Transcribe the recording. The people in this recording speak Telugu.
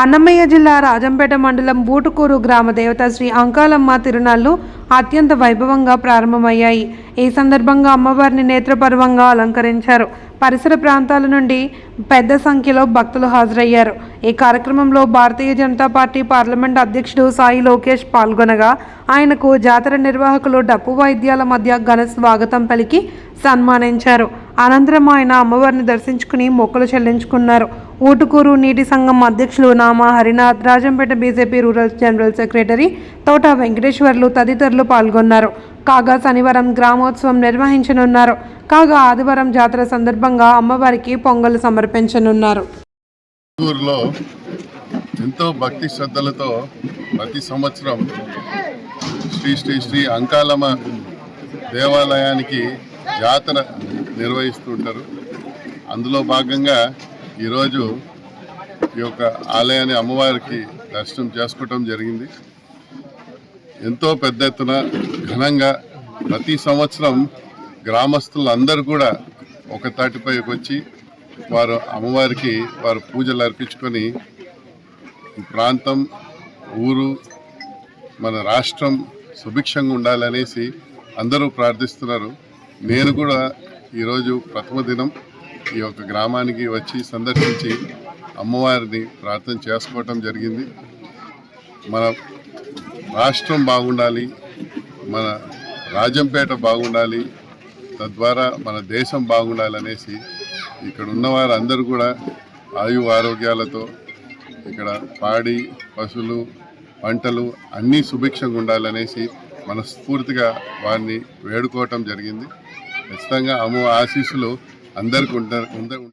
అన్నమయ్య జిల్లా రాజంపేట మండలం బూటుకూరు గ్రామ దేవత శ్రీ అంకాలమ్మ తిరునాళ్ళు అత్యంత వైభవంగా ప్రారంభమయ్యాయి. ఈ సందర్భంగా అమ్మవారిని నేత్రపర్వంగా అలంకరించారు. పరిసర ప్రాంతాల నుండి పెద్ద సంఖ్యలో భక్తులు హాజరయ్యారు. ఈ కార్యక్రమంలో భారతీయ జనతా పార్టీ పార్లమెంట్ అధ్యక్షుడు సాయి లోకేష్ పాల్గొనగా ఆయనకు జాతర నిర్వాహకులు డప్పు వాయిద్యాల మధ్య ఘన స్వాగతం పలికి సన్మానించారు. అనంతరం ఆయన అమ్మవారిని దర్శించుకుని మొక్కలు చెల్లించుకున్నారు. ఊటుకూరు నీటి సంఘం అధ్యక్షులు Nama Harinath Rajampet BJP rural general secretary Thota Venkateswarlu తదితరులు పాల్గొన్నారు. కాగా శనివారం గ్రామోత్సవం నిర్వహించనున్నారు. కాగా ఆదివారం జాతర సందర్భంగా అమ్మవారికి పొంగలు సమర్పించనున్నారు. ఎంతో భక్తి శ్రద్ధలతో ప్రతి సంవత్సరం శ్రీ శ్రీ శ్రీ అంకాలమ్మ దేవాలయానికి జాతర నిర్వహిస్తుంటారు. అందులో భాగంగా ఈరోజు ఈ యొక్క ఆలయాన్ని అమ్మవారికి దర్శనం చేసుకోవటం జరిగింది. ఎంతో పెద్ద ఎత్తున ఘనంగా ప్రతి సంవత్సరం గ్రామస్తులందరూ కూడా ఒక తాటిపైకి వచ్చి వారు అమ్మవారికి వారు పూజలు అర్పించుకొని ప్రాంతం ఊరు మన రాష్ట్రం సుభిక్షంగా ఉండాలనేసి అందరూ ప్రార్థిస్తున్నారు. నేను కూడా ఈరోజు ప్రథమ దినం. ఈ యొక్క గ్రామానికి వచ్చి సందర్శించి అమ్మవారిని ప్రార్థన చేసుకోవటం జరిగింది. మన రాష్ట్రం బాగుండాలి మన రాజంపేట బాగుండాలి తద్వారా మన దేశం బాగుండాలనేసి ఇక్కడ ఉన్నవారు అందరూ కూడా ఆయు ఆరోగ్యాలతో ఇక్కడ పాడి పశువులు పంటలు అన్నీ సుభిక్షంగా ఉండాలనేసి మనస్ఫూర్తిగా వారిని వేడుకోవటం జరిగింది. ఖచ్చితంగా అమ్మ ఆశీస్సులు అందరికీ ఉంటారు ఉండ